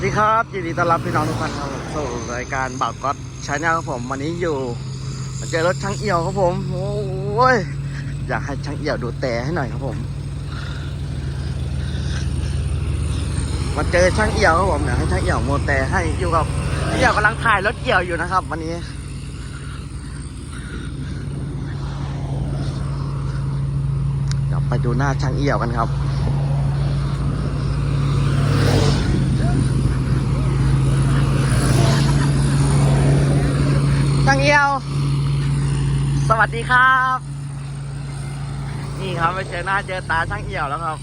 สวัสดีครับยินดีต้อนรับพี่น้องทุกท่านครับสู่รายการบ่าวก๊อตชาแนลครับผมวันนี้อยู่มาเจอรถช่างเอี่ยวครับผมโอ้ยอยากให้ช่างเอี่ยวดูแต่ให้หน่อยครับผมมาเจอช่างเอี่ยวครับผมอยากให้ช่างเอี่ยวโมแต่ให้อยู่กับเอี่ยวกำลังถ่ายรถเอี่ยวอยู่นะครับ วันนี้เดี๋ยวไปดูหน้าช่างเอี่ยวกันครับ ช่างเอี่ยว สวัสดีครับ นี่ครับไม่เจอหน้าเจอตาช่างเอี่ยวแล้วครับ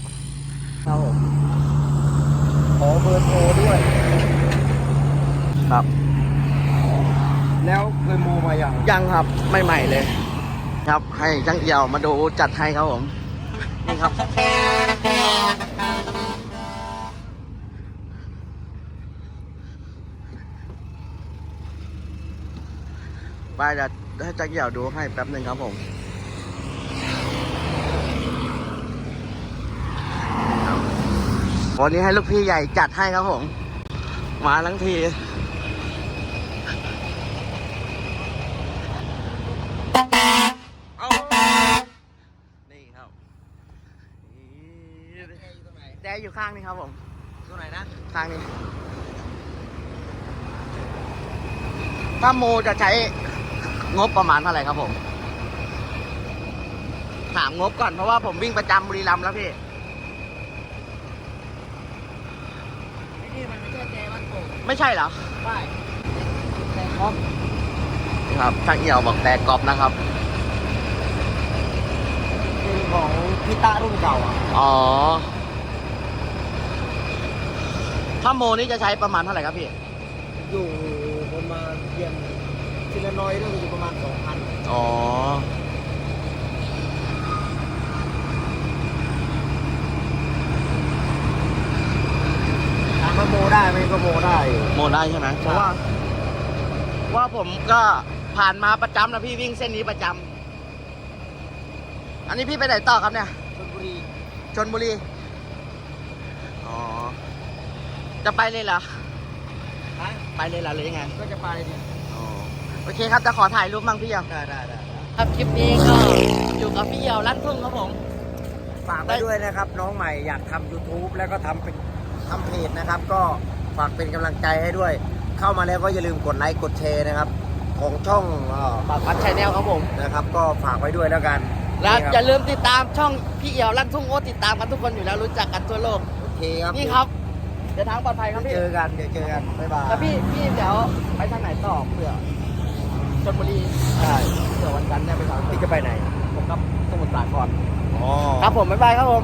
ครับผมขอเบอร์โทรด้วย ครับ แล้วเคยโมมาอย่างยังครับไม่ใหม่เลย ครับให้ช่างเอี่ยวมาดูจัดให้ครับผม นี่ครับ ไปเดี๋ยวให้จักรเหี่ยวดูให้แป๊บหนึ่งครับผมวันนี้ให้ลูกพี่ใหญ่จัดให้ครับผม มาทั้งทีเอานี่ครับนี่แจอยู่ข้างนี้ครับผมตัวไหนนะ ข้างนี้ ถ้าโมจะใช้ งบประมาณเท่าไหร่ครับผม ถามงบก่อนเพราะว่าผมวิ่งประจำบุรีรัมย์แล้วพี่นี่มันไม่ใช่เจมันโกไม่ใช่เหรอป้ายแต่คอมครับช่างเอี่ยวบอกแต่กรอบนะครับเป็นของพิต้ารุ่นเก่าอะอ๋อถ้าโมนี่จะใช้ประมาณเท่าไหร่ครับพี่อยู่ประมาณเพียง ชิลน้อยต้องอยู่ประมาณสองพันอ๋อ ถามว่าโมได้ไหมก็โมได้อยู่โมได้ใช่ไหมเพราะว่า ว่าผมก็ผ่านมาประจำนะพี่วิ่งเส้นนี้ประจำอันนี้พี่ไปไหนต่อครับเนี่ยชลบุรีชนบุรี อ๋อ จะไปเลยเหรอ ฮะไปเลยเหรอหรือยังไง ก็จะไปเนี่ยอ๋อ โอเคครับจะขอถ่ายรูปบ้างพี่เหี่ยวได้ได้ได้ครับคลิปนี้ก็อยู่กับพี่เหี่ยวลั่นทุ่งครับผมฝากไว้ด้วยนะครับ น้องใหม่อยากทำ YouTube แล้วก็ทำเป็นทำเพจนะครับ ก็ฝากเป็นกำลังใจให้ด้วย เข้ามาแล้วก็อย่าลืมกดไลค์กดแชร์นะครับ ของช่องเอ่อฝากพัดชแนลครับผม นะครับ ก็ฝากไว้ด้วยแล้วกันและนี่คอย่าลืมติดตามช่องพี่เหี่ยวลั่นทุ่งโอ้ติดตามกันทุกคนอยู่แล้วรู้จักกันทั่วโลก โอเคครับนี่ครับเดินทางปลอดภัยครับพี่เจอกันเดี๋ยวเจอกันบ๊ายบาย แล้วพี่พี่เดี๋ยวไปทางไหนต่อเผื่อ ชลบุรีใช่เผื่อวันจันทร์ได้ไปทางพี่จะไปไหน ผมกับสมุทรสาครอ๋อ ครับผม บ๊ายบายครับผม